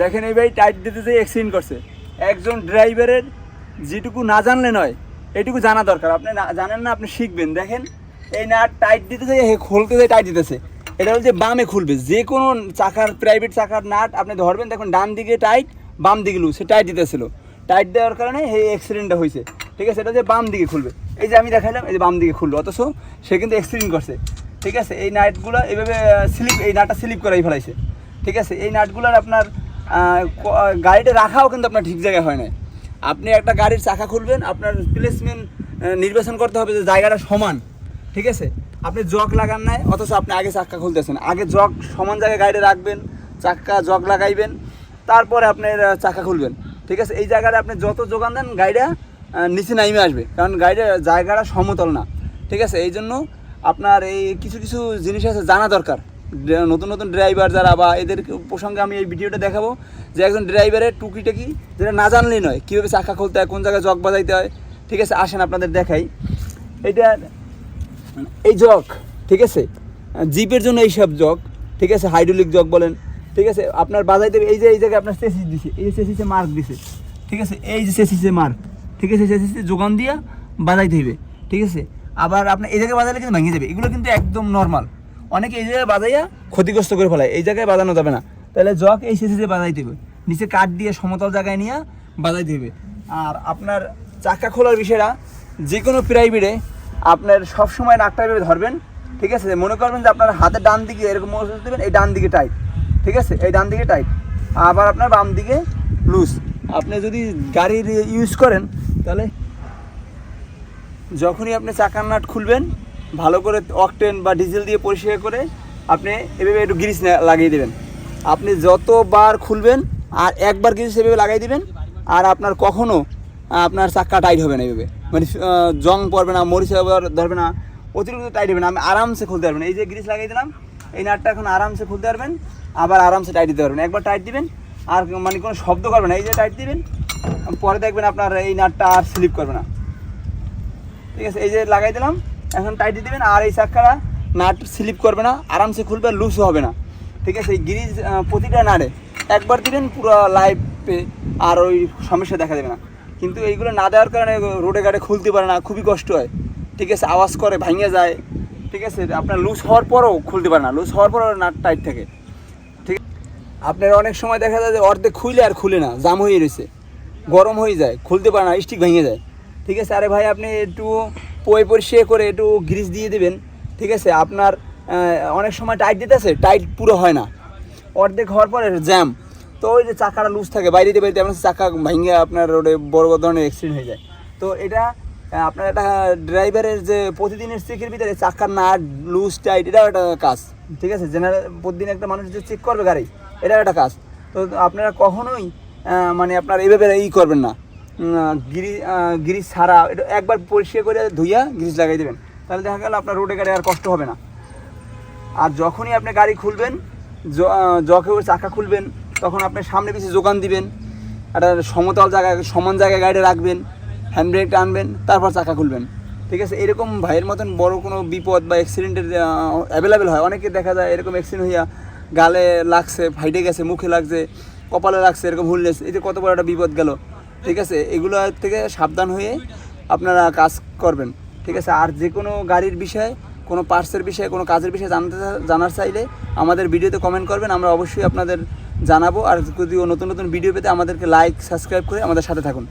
দেখেন এই ভাই টাইট দিতে যে অ্যাক্সিডেন্ট করছে। একজন ড্রাইভারের যেটুকু না জানলে নয় এটুকু জানা দরকার। আপনি না জানেন না আপনি শিখবেন। দেখেন এই নাট টাইট দিতেছে হে খুলতে যায় টাইট দিতেছে। এটা হচ্ছে বামে খুলবে। যে কোনো চাকার প্রাইভেট চাকার নাট আপনি ধরবেন দেখুন ডান দিকে টাইট বাম দিকে লুজ। সে টাইট দিতেছিল। টাইট দেওয়ার কারণে এই অ্যাক্সিডেন্টটা হয়েছে ঠিক আছে? এটা যে বাম দিকে খুলবে। এই যে আমি দেখাইলাম, এই যে বাম দিকে খুললো অথচ সে কিন্তু অ্যাক্সিডেন্ট করছে। ঠিক আছে? এই নাটগুলো এইভাবে স্লিপ এই নাটটা স্লিপ করাই ফেলাইছে। ঠিক আছে? এই নাটগুলোর আপনার গাড়িতে রাখাও কিন্তু আপনার ঠিক জায়গায় হয় না আপনি একটা গাড়ির চাকা খুলবেন, আপনার প্লেসমেন্ট নির্বাচন করতে হবে যে জায়গাটা সমান। ঠিক আছে? আপনি জগ লাগান নাই, অথচ আপনি আগে চাক্কা খুলতেছেন। আগে জগ সমান জায়গায় গাড়িতে রাখবেন চাক্কা জগ লাগাইবেন, তারপরে আপনার চাকা খুলবেন। ঠিক আছে? এই জায়গাটা আপনি যত যোগান দেন, গাড়িটা নিচে নাইমে আসবে। কারণ গাড়িটা জায়গাটা সমতল না। ঠিক আছে? এই জন্য আপনার এই কিছু কিছু জিনিস আছে জানা দরকার। নতুন নতুন ড্রাইভার যারা বা এদের প্রসঙ্গে আমি এই ভিডিওটা দেখাবো। যে একজন ড্রাইভারের টুকিটাকি যেটা না জানলেই নয়। কীভাবে চাকা খুলতে হয়, কোন জায়গায় জগ বাজাইতে হয়। ঠিক আছে? আসেন আপনাদের দেখাই। এটা এই জগ, ঠিক আছে? জিপের জন্য এইসব জগ, ঠিক আছে? হাইড্রোলিক জগ বলেন। ঠিক আছে? আপনার বাজাইতে এই যে, এই জায়গায় আপনার চেসিস দিছে। এই চেসিসে মার্ক দিছে। ঠিক আছে? এই যে চেসিসে মার্ক ঠিক আছে চেসিসে যোগান দিয়া বাজাইতে হইবে, ঠিক আছে? আবার আপনার এই জায়গায় বাজাইলে কিন্তু ভেঙে যাবে। এগুলো কিন্তু একদম নর্মাল অনেকে এই জায়গায় বাজাইয়া ক্ষতিগ্রস্ত করে ফেলায়, এই জায়গায় বাজানো যাবে না। তাহলে জগ এই চেসিসে বাজাইতে হবে নিচে কাঠ দিয়ে সমতল জায়গায় নিয়ে বাজাইতে হবে আর আপনার চাকা খোলার বিষয়টা যে কোনো প্রাইভেটে আপনার সবসময় নাকটা এভাবে ধরবেন, ঠিক আছে? মনে করবেন যে আপনার হাতের ডান দিকে এরকম মজবুত দেবেন এই ডান দিকে টাইট ঠিক আছে? এই ডান দিকে টাইট আবার আপনার বাম দিকে লুজ আপনি যদি গাড়ির ইউজ করেন তাহলে? যখনই আপনি চাকার নাট খুলবেন, ভালো করে অকটেন বা ডিজেল দিয়ে পরিষ্কার করে আপনি এভাবে একটু গ্রিস লাগিয়ে দেবেন। আপনি যতবার খুলবেন, আর একবার গ্রিস এভাবে লাগাই দিবেন, আর আপনার কখনো আপনার চাক্কা টাইট হবে না এভাবে। মানে জং পড়বে না, মরিচ ধরবে না, অতিরিক্ত টাইট হবে না। আমি আরামসে খুলতে পারবেন। এই যে গ্রিস লাগিয়ে দিলাম, এই নাটটা এখন আরামসে খুলতে পারবেন, আবার আরামসে টাইট দিতে পারবেন। একবার টাইট দিবেন, আর মানে কোনো শব্দ করবে না। এই যে টাইট দিবেন পরে দেখবেন আপনার এই নাটটা আর স্লিপ করবে না। ঠিক আছে, এই যে লাগাই দিলাম, এখন টাইট দিবেন, আর এই চাক্কাটা নাট স্লিপ করবে না, আরামসে খুলবে লুজও হবে না। ঠিক আছে, এই গিরিজ প্রতিটা নাড়ে, একবার দিবেন, পুরো লাইফে আর ওই সমস্যা দেখা দেবে না। কিন্তু এইগুলো না দেওয়ার কারণে রোডে গাড়ি খুলতে পারে না, খুবই কষ্ট হয়। ঠিক আছে, আওয়াজ করে, ভাঙে যায়। ঠিক আছে, আপনার লুজ হওয়ার পরও খুলতে পারে না লুজ হওয়ার পরও নাট টাইট থাকে। ঠিক আপনার অনেক সময় দেখা যায় যে অর্ধেক খুলে আর খুলে না, জাম হয়ে রয়েছে। গরম হয়ে যায়, খুলতে পারে না, স্টিক ভেঙে যায়। ঠিক আছে? আরে ভাই, আপনি একটু পয়ে পরিষ্কার করে একটু গ্রিস দিয়ে দেবেন। ঠিক আছে? আপনার অনেক সময় টাইট দিতেছে টাইট পুরো হয় না। অর্ধেক হওয়ার পরে জ্যাম তো ওই যে চাকাটা লুজ থাকে বাইরে দিয়ে বাইরে আপনার চাকা ভেঙে আপনার রোডে বড় বড় ধরনের অ্যাক্সিডেন্ট হয়ে যায়। তো এটা আপনার একটা ড্রাইভারের যে প্রতিদিনের চেকের ভিতরে চাকার নাট লুজ টাইট এটাও একটা কাজ। ঠিক আছে? জেনারেল প্রতিদিন একটা মানুষ যে চেক করবে গাড়ি, এটাও একটা কাজ। তো আপনারা কখনোই মানে আপনার এইভাবে ই করবেন না। গিরি গিরিজ ছাড়া এটা একবার পরিষ্কার করে ধুইয়া গিরিজ লাগাই দেবেন। তাহলে দেখা গেল আপনার রোডে গাড়ি আর কষ্ট হবে না। আর যখনই আপনি গাড়ি খুলবেন আহ, চাকা খুলবেন তখন আপনি সামনে পিছিয়ে যোগান দিবেন। একটা সমতল জায়গায় সমান জায়গায় গাড়ি রাখবেন হ্যান্ড ব্রেক টানবেন তারপর চাকা খুলবেন। ঠিক আছে? এরকম ভাইয়ের মতন বড় কোনো বিপদ বা অ্যাক্সিডেন্টের অ্যাভেলেবেল হয়? অনেকে দেখা যায় এরকম অ্যাক্সিডেন্ট হইয়া গালে লাগছে ফাইটে গেছে মুখে লাগছে। কপালে লাগছে এরকম হুলনেস। এই যে কত বড় একটা বিপদ গেল। ঠিক আছে? এগুলো থেকে সাবধান হয়ে আপনারা কাজ করবেন। ঠিক আছে? আর যে কোনো গাড়ির বিষয়ে, কোনো পার্সের বিষয়ে, কোনো কাজের বিষয়ে জানতে জানার চাইলে আমাদের ভিডিওতে কমেন্ট করবেন। আমরা অবশ্যই আপনাদের জানাব। আর যদিও নতুন নতুন ভিডিও পেতে আমাদেরকে লাইক সাবস্ক্রাইব করে আমাদের সাথে থাকুন।